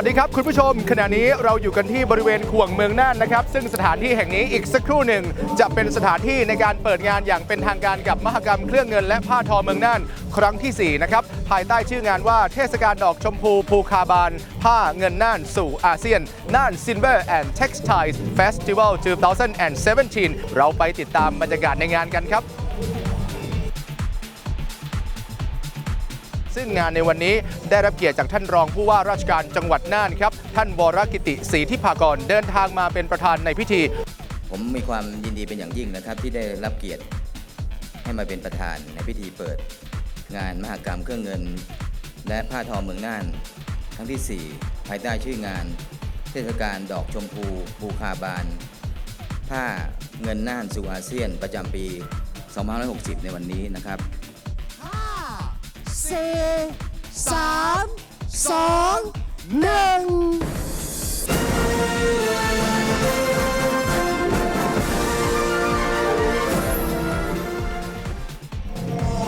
วัสดีครับคุณผู้ชม ขณะนี้เราอยู่กันที่บริเวณขวงเมืองน่านนะครับ ซึ่งสถานที่แห่งนี้อีกสักครู่หนึ่ง จะเป็นสถานที่ในการเปิดงานอย่างเป็นทางการกับมหกรรมเครื่องเงินและผ้าทอเมืองน่านครั้งที่ 4 นะครับ ภายใต้ชื่องานว่าเทศกาลดอกชมพูภูคาบาน ผ้าเงินน่านสู่อาเซียนน่าน Silver and Textiles Festival 2017 เราไปติดตามบรรยากาศในงานกันครับ ซึ่งงานในวันนี้ได้รับเกียรติจากท่านรองผู้ว่าราชการจังหวัดน่านครับ ท่านวรกิติศรีทิพากรเดินทางมาเป็นประธานในพิธี ผมมีความยินดีเป็นอย่างยิ่งนะครับ ที่ได้รับเกียรติให้มาเป็นประธานในพิธีเปิด งานมหกรรมเครื่องเงิน และผ้าทอเมืองน่านครั้งที่ 4 ภายใต้ชื่องาน เทศกาลดอกชมพูภูคาบานผ้าเงินน่านสู่อาเซียนประจำปี 2560 ในวันนี้นะครับ สี่สามสองหนึ่ง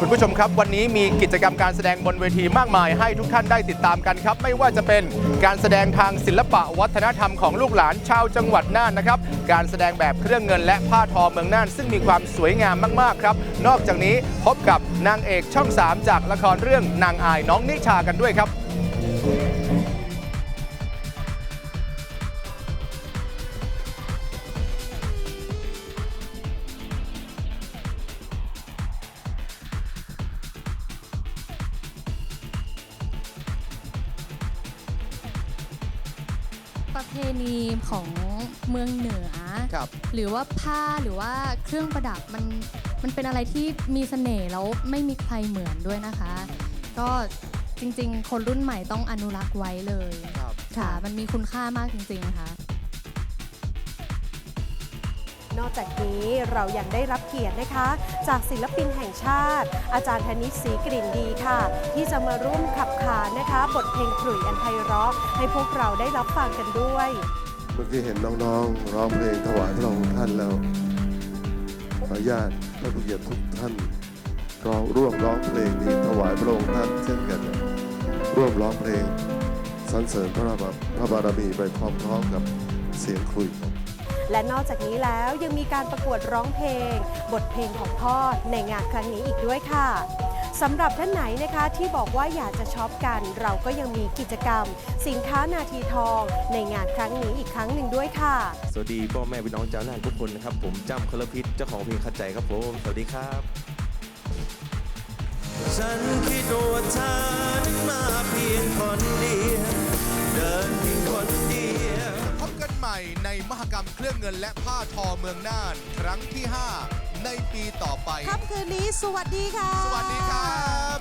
คุณผู้ชมครับวันนี้มีกิจกรรมการแสดงบนเวทีมากมายให้ทุกท่านได้ติดตามกันครับ ไม่ว่าจะเป็นการแสดงทางศิลปะวัฒนธรรมของลูกหลานชาวจังหวัดน่านนะครับ การแสดงแบบเครื่องเงินและผ้าทอเมืองน่าน ซึ่งมีความสวยงามมากๆครับ นอกจากนี้พบกับนางเอกช่อง 3 จากละครเรื่องนางอายน้องนิชากันด้วยครับ ประเพณีของเมืองเหนือ ครับ หรือว่าผ้าหรือว่าเครื่องประดับมันมันเป็นอะไรที่มีเสน่ห์แล้วไม่มีใครเหมือนด้วยนะคะ ก็จริงๆ คนรุ่นใหม่ต้องอนุรักษ์ไว้เลย ครับ ค่ะ มันมีคุณค่ามากจริงๆค่ะ นอกจากนี้เรายังได้รับเกียรตินะคะ จากศิลปินแห่งชาติ อาจารย์ธนิตศรีกลิ่นดีค่ะ ที่จะมาร่วมขับขานนะคะ บทเพลงขลุ่ยอันไพเราะให้พวกเราได้รับฟังกันด้วยเมื่อกี้เห็นน้องๆร้องเพลงถวายพระองค์ท่านแล้วขออนุญาตท่านผู้เกียรติทุกท่านร้องร่วมร้องเพลงนี้ถวายพระองค์ท่านเช่นกันร่วมร้องเพลงสรรเสริญพระบาระบารมีไปพร้อมๆกับเสียงคุย และนอกจากนี้แล้วยังมีการประกวดร้องเพลง บทเพลงของพ่อในงานครั้งนี้อีกด้วยค่ะสำหรับท่านไหนนะคะที่บอกว่าอยากจะช็อปกัน เราก็ยังมีกิจกรรม สินค้านาทีทอง ในงานครั้งนี้อีกครั้งหนึ่งด้วยค่ะ สวัสดีพ่อแม่พี่น้องชาวน่านทุกคนนะครับ ผมจ้ำคลพิษเจ้าของเพลงขัดใจครับผมสวัสดีครับ ฉันคิดว่าเธอนั้นมาเพียงคนเดียว รมเครื่องเงินและผ้าทอเมืองน่าน ครั้งที่ 5 ในปีต่อไป ค่ำคืนนี้สวัสดีค่ะ สวัสดีครับ